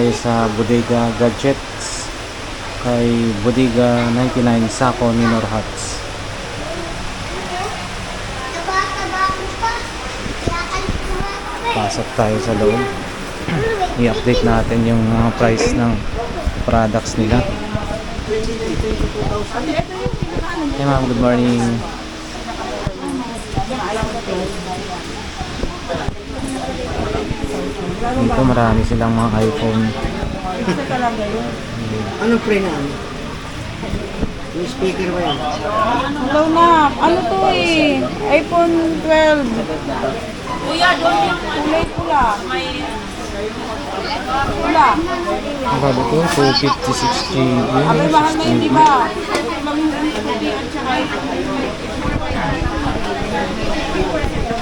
Tayo sa Bodega Gadgets kay Bodega 99 Sako Minor Huts. Pasok tayo sa loob. I-update natin yung mga price ng products nila. Hey ma'am, good morning. Dito marami silang mga iPhone. Anong pre na ano? Yung speaker ba yan? Hello na. Ano to eh? iPhone 12. Kulay pula. Pula. Ang sabi ko, 256 GB. Abay, mahal na yun, di ba?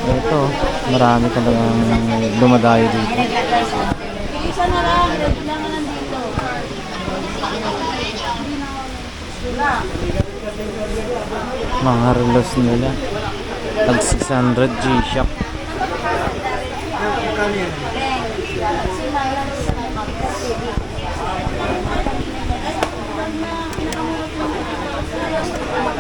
Ito, marami talagang dumadayo dito. Bilisan na lang, lang nandito. Mga relos nila. Tag 600 G-Shock. Thank you.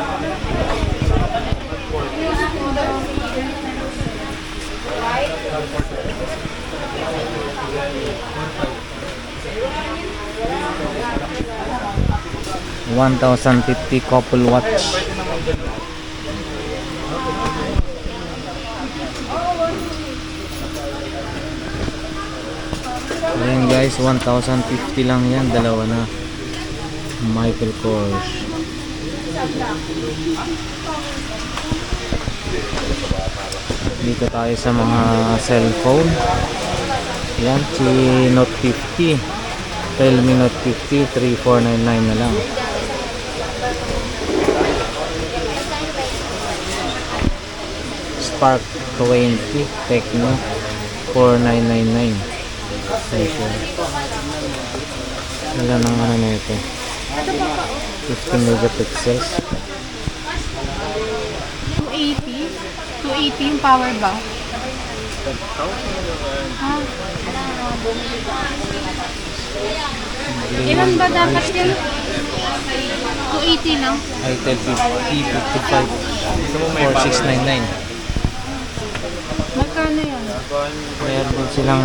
1,050 couple watch. Ayan guys, 1,050 lang yan. Dalawa na. Michael Kors. Michael Kors. Dito tayo sa mga cellphone. Yan, si Note 50. Realme Note 50, 3499 na lang. Spark 20, Tecno 4999. Presyo. Wala nang ano na ito. 15 megapixels. 280? 280 yung power bank. Ah. Ilan ba dapat yun? 280 lang. Itel 50, 55, 4699. Magkano yan? Meron din silang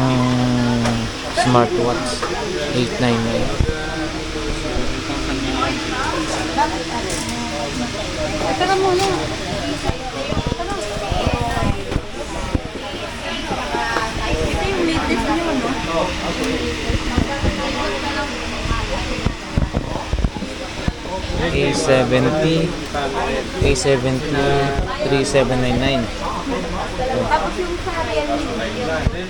smartwatch 899. Ito na muna. Ito yung latest nyo, no? A70 A70 3799 Tapos yung sa Realme.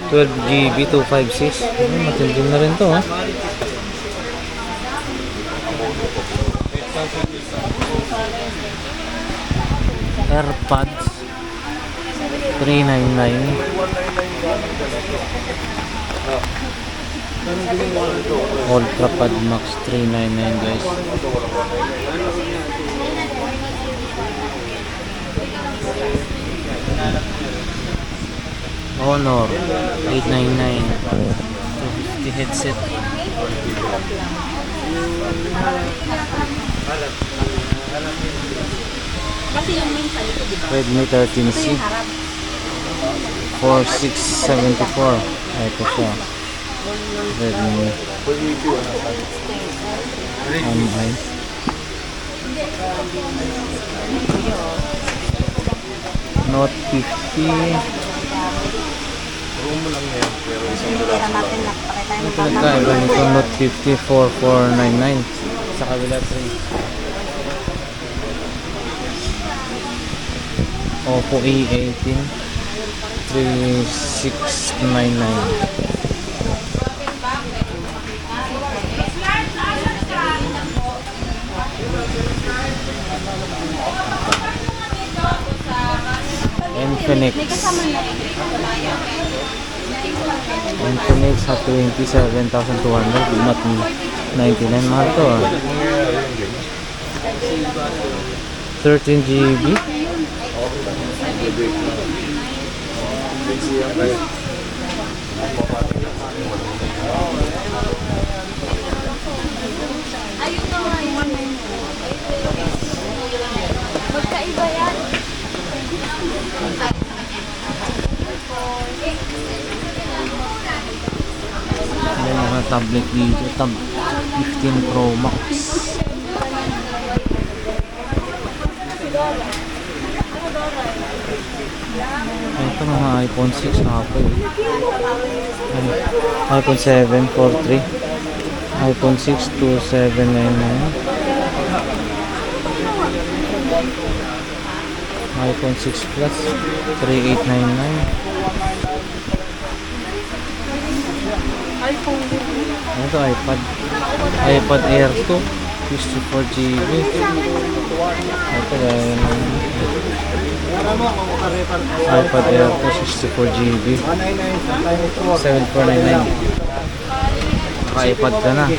12 GB 256 hmm, matindi na rin to ha? AirPods. 399 Ultra Pad Max 399 guys Honor 899 250 headset? Redmi 13C 4674 ito siya. Redmi MI Note 50 Pera natin na. Pakita yung Ito nagkaiba nito Note 50 4499 sa kabila 3 Oppo E18 3699 Infinix. Infinix sa 27,200 not 99 mahal to ah. 13 GB Magkaiba yan. May mga tablet dito. Tab 15 Pro Max. Ito mga iPhone 6 na ako eh. Ay, iPhone 7 43. iPhone 6 2799. iPhone 6 Plus 3899. Ito iPad. iPad Air 2 64GB. Ito gaya iPad Air 2 64GB. 7499. Naka-iPad ka na.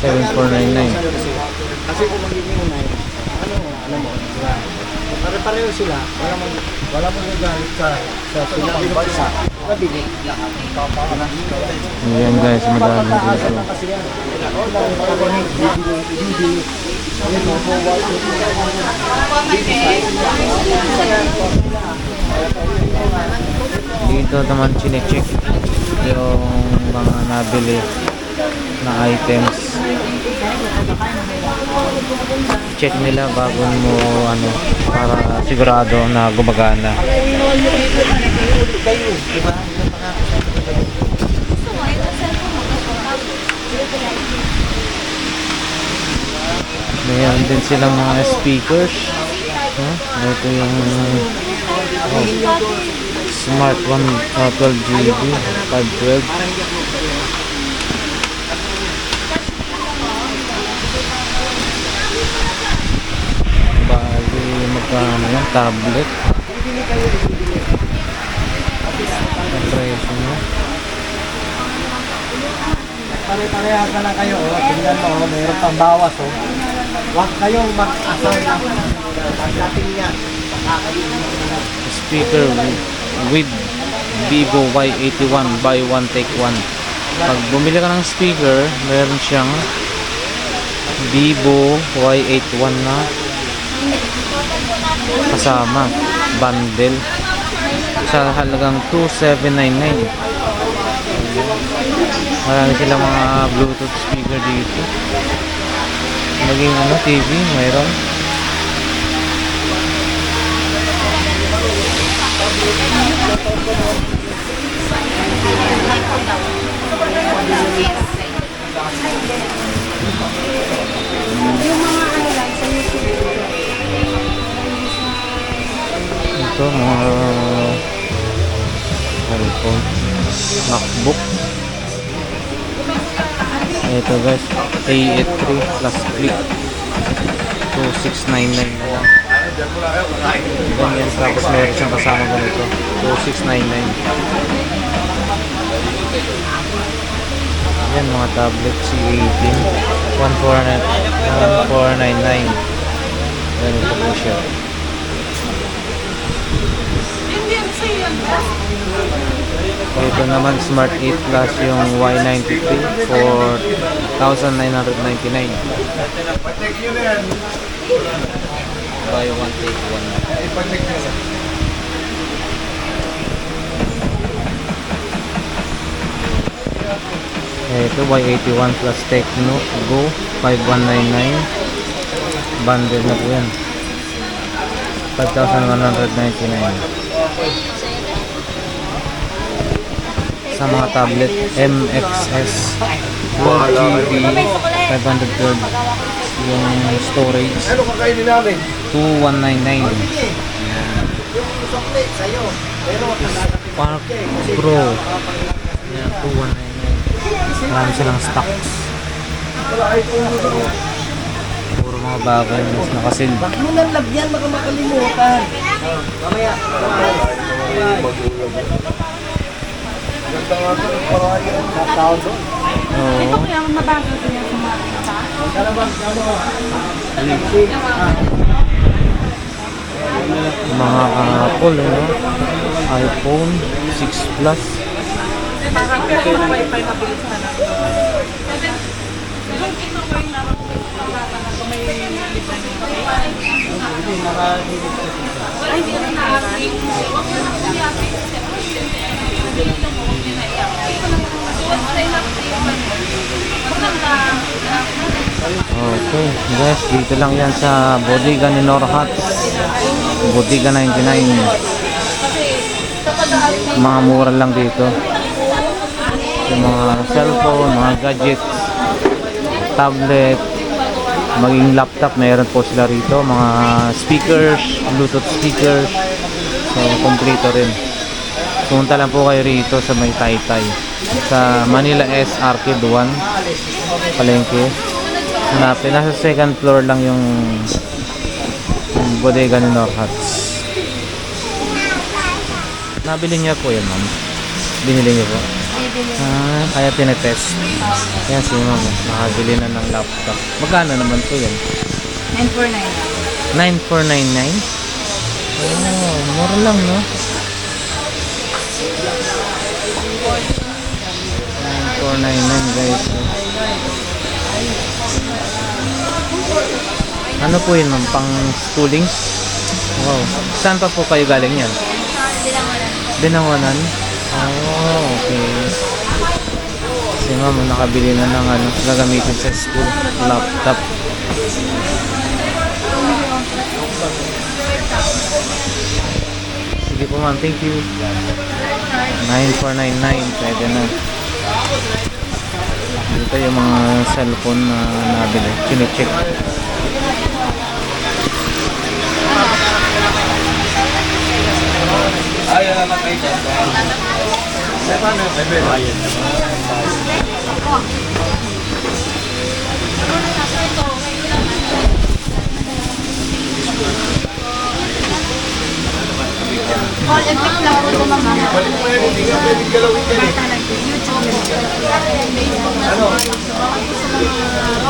7499. Kasi kung magiging unay, ano, ano mo, diba? Pare-pareho sila. Wala mong, wala mong nagalit sa, sa sinabi ng bansa. Ayan guys, madami dito. Dito naman chinecheck yung mga nabili na items. Check nila bago mo ano para sigurado na gumagana. Mayroon din silang mga speakers. Huh? Ito yung oh, Smart 1 uh, 12 GB 512 Bali magkano yan tablet presyo niya Pare-pareha ka na kayo, oh. Tingnan mo, oh. Mayroon pang bawas, oh. Huwag kayong mag-asal na. Pagdating niya, speaker with, with Vivo Y81 buy one take one pag bumili ka ng speaker meron siyang Vivo Y81 na kasama bundle sa halagang 2799 marami silang mga bluetooth speaker dito. Naging ano TV mayroon. Ito mga cellphone, MacBook. Ito guys, A83 plus click. 2699 na lang. Tapos meron siyang kasama ganito. 2699. Yan mga tablet C18 1499 Ganito po siya. Ito naman Smart 8 Plus yung Y93 for 1,999. Buy one take one. Ito Y81 plus Tecno Go 5199 Bundle na po yan 5,199 Sa mga tablet MXS 1GB 512 yung storage ano kakainin namin? 2199 Sukli sa'yo. Pero, Spark Pro yan 2199 marami silang stocks puro mga bagay na mas nakasil Wag mo nang lagyan, baka makalimutan. Mamaya. Sa tao doon. oo Kaya mabago din yung sumakita. Kalabang, ano, mga Apple ano? iPhone 6 Plus Parang ito yung wifi mabilis na lang. hindi, naka-edit Okay, guys, dito lang yan sa bodega ni Norhat. Bodega 99. Mga mura lang dito. Yung mga cellphone, mga gadgets, tablet, maging laptop, meron po sila rito. Mga speakers, bluetooth speakers. So, kompleto rin. Pumunta lang po kayo rito sa may Taytay. Sa Manila S Arcade 1. Palengke. Hanapin. Nasa second floor lang yung, bodega ni Norhat. Nabili niya po yan, ma'am. Binili niyo po. Ah, kaya tinetest. Kaya si ma'am, nakabili na ng laptop. Magkano naman po yan? 949. 9499? Oh, mura lang, no? 9499 guys. Ano po yun, ma'am? Pang schooling? Wow. Saan pa po kayo galing yan? Binangonan. Oh, okay. Si ma'am, nakabili na ng ano, gagamitin sa school. Laptop. Sige po ma'am, thank you. 9499, pwede na. Dito yung mga cellphone na nabili. Kine-check. All effect lang po ito, mama.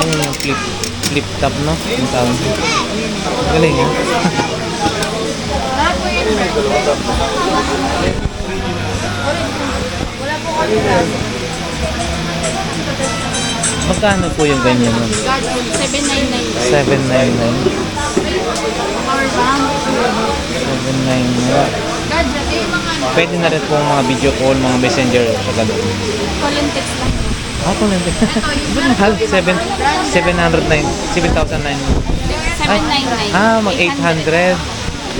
Ano yung flip, flip top, no? Yung tawag. Galing, ha? Lahat po yun. Magkano po yung ganyan? Gadget, 799. 799. Power bank. 799. Pwede na rin po mga video call, mga messenger sa ganun. call and text lang. Ah, kung nandun. Mahal, 7, 709, 7,009. 799. Ah, mag 800.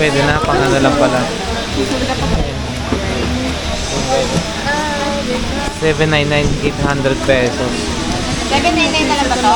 Pwede na, pang ano lang pala. 799, 800 pesos. 799 na lang ba to?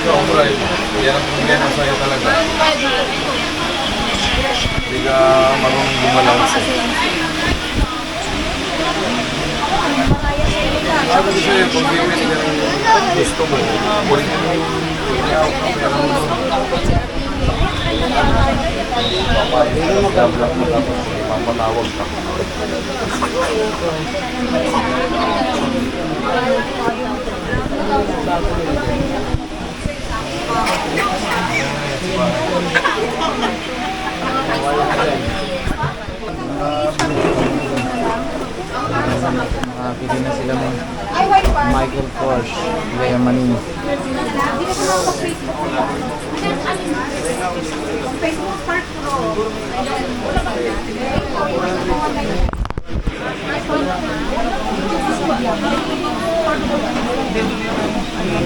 Sobra eh. Yan ang problema sa'yo talaga. Hindi ka marunong bumalanse. Sabi ko sa'yo, pag gawin yung gusto mo, kulit mo yung i-out mo pero Papatawag mo tapos papatawag ka. Makakili na sila ng Michael Kors. Lea Manin.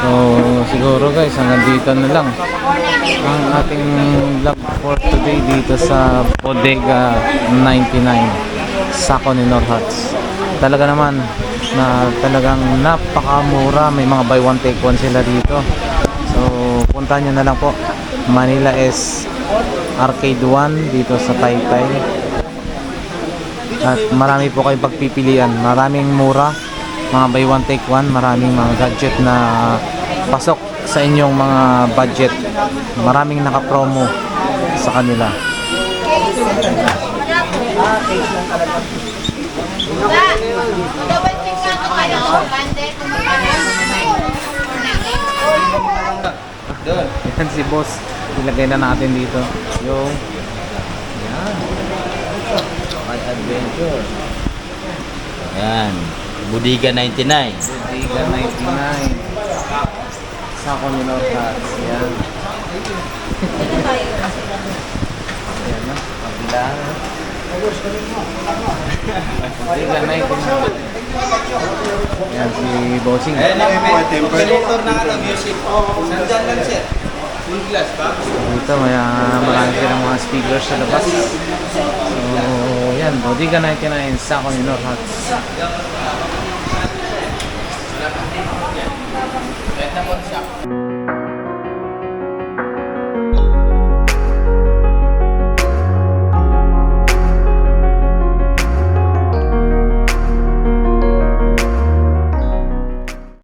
So, siguro guys, hanggang dito na lang ang ating vlog for today dito sa Bodega 99 Sako ni Norhats. Talaga naman na talagang napakamura. May mga buy one take one sila dito. So, puntahan nyo na lang po. Manila S Arcade 1 dito sa Taytay. At marami po kayong pagpipilian. Maraming mura. Mga buy one take one. Maraming mga gadget na pasok sa inyong mga budget. Maraming naka-promo sa kanila. Yan si boss. Ilagay na natin dito. Yung yan. Adventure. Yan. Budiga 99. Bodega 99. Sako ni Norcats. Yan. Yan na. Kabila. Bodega 99. Yan si Bossing. Operator na ano, music. Nandyan lang sir. Full glass ba? Dito may uh, marami silang mga speakers sa labas. So, yan. Bodega 99. Sako ni Norcats.